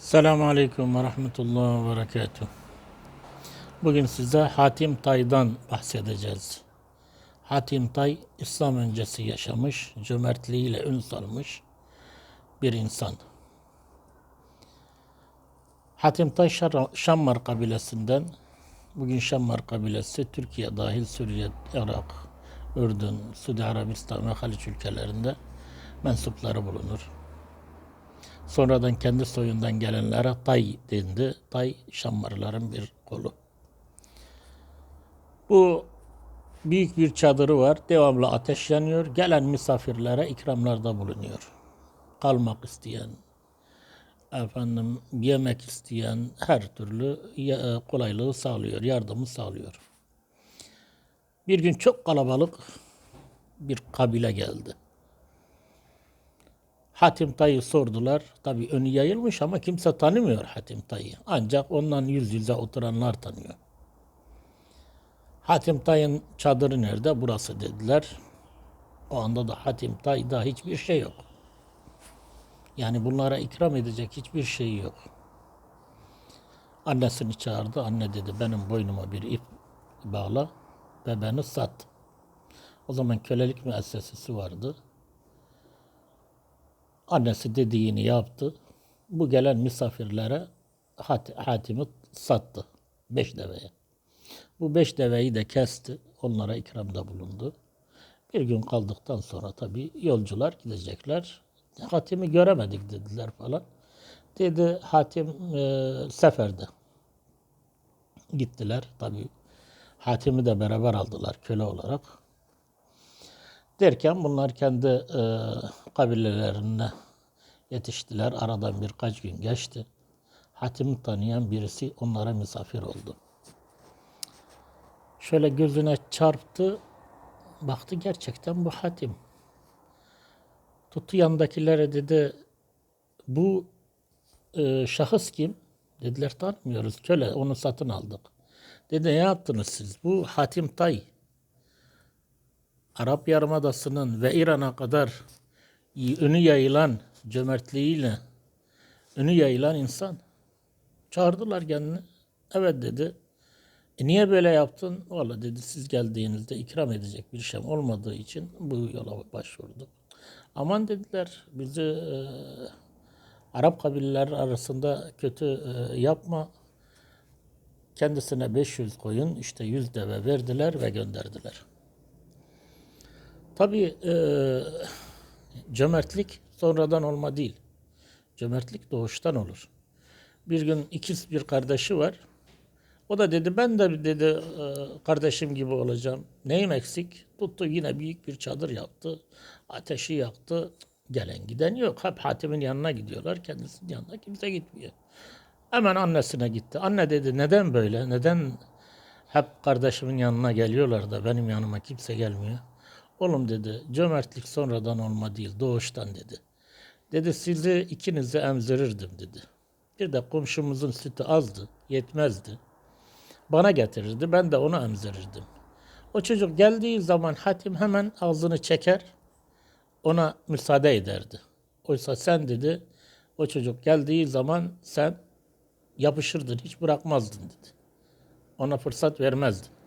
Selamun Aleyküm ve Rahmetullah ve Berekatuhu. Bugün size Hatim Tay'dan bahsedeceğiz. Hatim Tay, İslam öncesi yaşamış, cömertliğiyle ün salmış bir insan. Hatim Tay Şammar kabilesinden, bugün Şammar kabilesi Türkiye dahil Suriye, Irak, Ürdün, Suudi Arabistan ve Haliç ülkelerinde mensupları bulunur. Sonradan kendi soyundan gelenlere Tay dendi. Tay Şammarların bir kolu. Bu büyük bir çadırı var. Devamlı ateş yanıyor. Gelen misafirlere ikramlarda bulunuyor. Kalmak isteyen, efendim yemek isteyen her türlü e, kolaylığı sağlıyor, yardımı sağlıyor. Bir gün çok kalabalık bir kabile geldi. Hatim Tay'ı sordular. Tabii önü yayılmış ama kimse tanımıyor Hatim Tay'ı. Ancak ondan yüz yüze oturanlar tanıyor. Hatim Tay'ın çadırı nerede? Burası dediler. O anda da Hatim Tay'da hiçbir şey yok. Yani bunlara ikram edecek hiçbir şey yok. Annesini çağırdı. Anne dedi benim boynuma bir ip bağla ve beni sat. O zaman kölelik müessesesi vardı. Annesi dediğini yaptı. Bu gelen misafirlere Hat- Hatim'i sattı. Beş deveye. Bu beş deveyi de kesti. Onlara ikramda bulundu. Bir gün kaldıktan sonra tabii yolcular gidecekler. Hatim'i göremedik dediler falan. Dedi Hatim e, seferde. Gittiler tabii. Hatim'i de beraber aldılar köle olarak. Derken bunlar kendi e, kabilelerine yetiştiler. Aradan birkaç gün geçti. Hatim'i tanıyan birisi onlara misafir oldu. Şöyle gözüne çarptı. Baktı gerçekten bu Hatim. Tuttu yanındakilere dedi bu e, şahıs kim? Dediler tanımıyoruz. Köle onu satın aldık. Dedi ne yaptınız siz? Bu Hatim Tay. Arap Yarımadası'nın ve İran'a kadar önü yayılan cömertliğiyle önü yayılan insan. Çağırdılar kendini. Evet dedi. E niye böyle yaptın? Valla dedi siz geldiğinizde ikram edecek bir şey olmadığı için bu yola başvurduk. Aman dediler bizi e, Arap kabileleri arasında kötü e, yapma. Kendisine 500 koyun işte 100 deve verdiler ve gönderdiler. Tabii e, cömertlik sonradan olma değil. Cömertlik doğuştan olur. Bir gün ikiz bir kardeşi var. O da dedi ben de dedi e, kardeşim gibi olacağım. Neyim eksik? Tuttu yine büyük bir çadır yaptı. Ateşi yaktı. Gelen giden yok. Hep Hatim'in yanına gidiyorlar. Kendisinin yanına kimse gitmiyor. Hemen annesine gitti. Anne dedi neden böyle? Neden hep kardeşimin yanına geliyorlar da benim yanıma kimse gelmiyor? Oğlum dedi cömertlik sonradan olma değil doğuştan dedi. Dedi sizi ikinizi emzirirdim dedi. Bir de komşumuzun sütü azdı, yetmezdi. Bana getirirdi, ben de onu emzirirdim. O çocuk geldiği zaman hatim hemen ağzını çeker, ona müsaade ederdi. Oysa sen dedi, o çocuk geldiği zaman sen yapışırdın, hiç bırakmazdın dedi. Ona fırsat vermezdin.